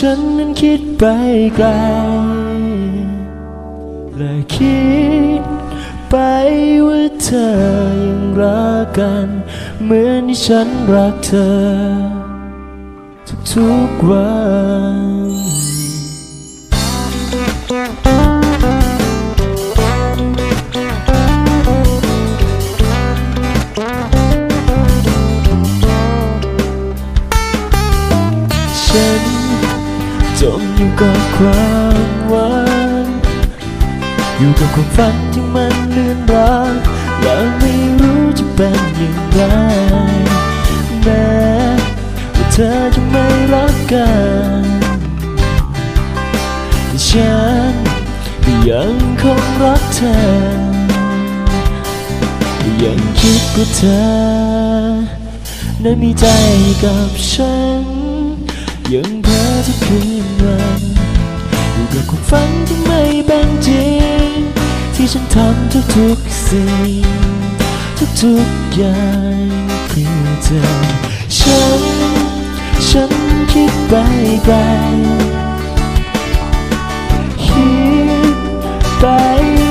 ฉันนั้นคิดไปไกล และคิดไปว่าเธอยังรักกัน เหมือนที่ฉันรักเธอ ทุกๆวัน มอยู่กับความหวังอยู่กับความฝันที่มันเลื่อนรักและไม่รู้จะเป็นอย่างไรแม้ว่าเธอจะไม่รักกันแต่ฉันยังคงรักเธอ ยังคิดว่าเธอนั้นมีใจกับฉัน ยังเพ้อ ทุกคืนวันอยู่กับความฝันที่ไม่เป็นจริง ที่ฉันทำทุกๆสิ่ง ทุกๆอย่างเพื่อเธอ ฉัน ฉันคิดไปไกลคิดไป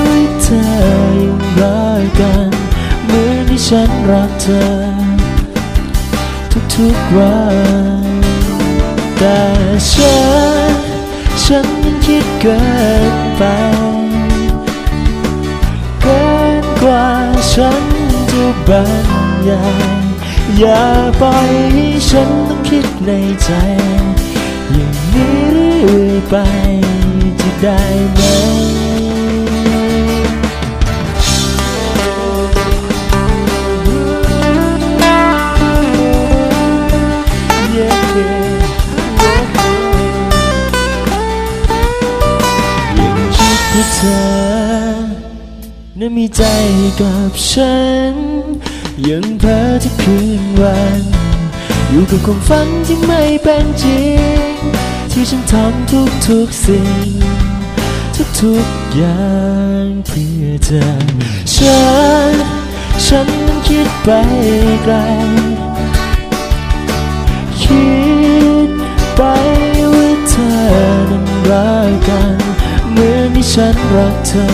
ว่าเธอยังรักกันเหมือนที่ฉันรักเธอ ทุกๆวัน แต่ฉัน ฉันนั้นคิดเกินไป เกินกว่าฉันจะบรรยายอย่าปล่อยให้ฉันต้องคิดในใจ อย่างนี้เรื่อยไปจะได้ไหม คิดว่าเธอนั้นมีใจกับฉัน ยังเพ้อทุกคืนวัน อยู่กับความฝันที่ไม่เป็นจริง ที่ฉันทำทุกทุกๆสิ่ง ทุกๆอย่างเพื่อเธอ ฉัน ฉันนั้นคิดไปไกล เหมือนที่ฉันรักเธอ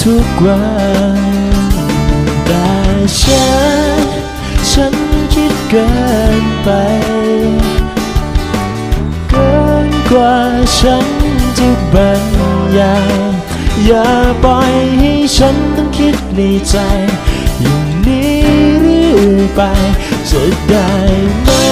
ทุกๆวันแต่ฉัน ฉันคิดเกินไป เกินกว่าฉันจะบรรยายอย่าปล่อยให้ฉันต้องคิดในใจ อย่างนี้เรื่อยไปจะได้ไหม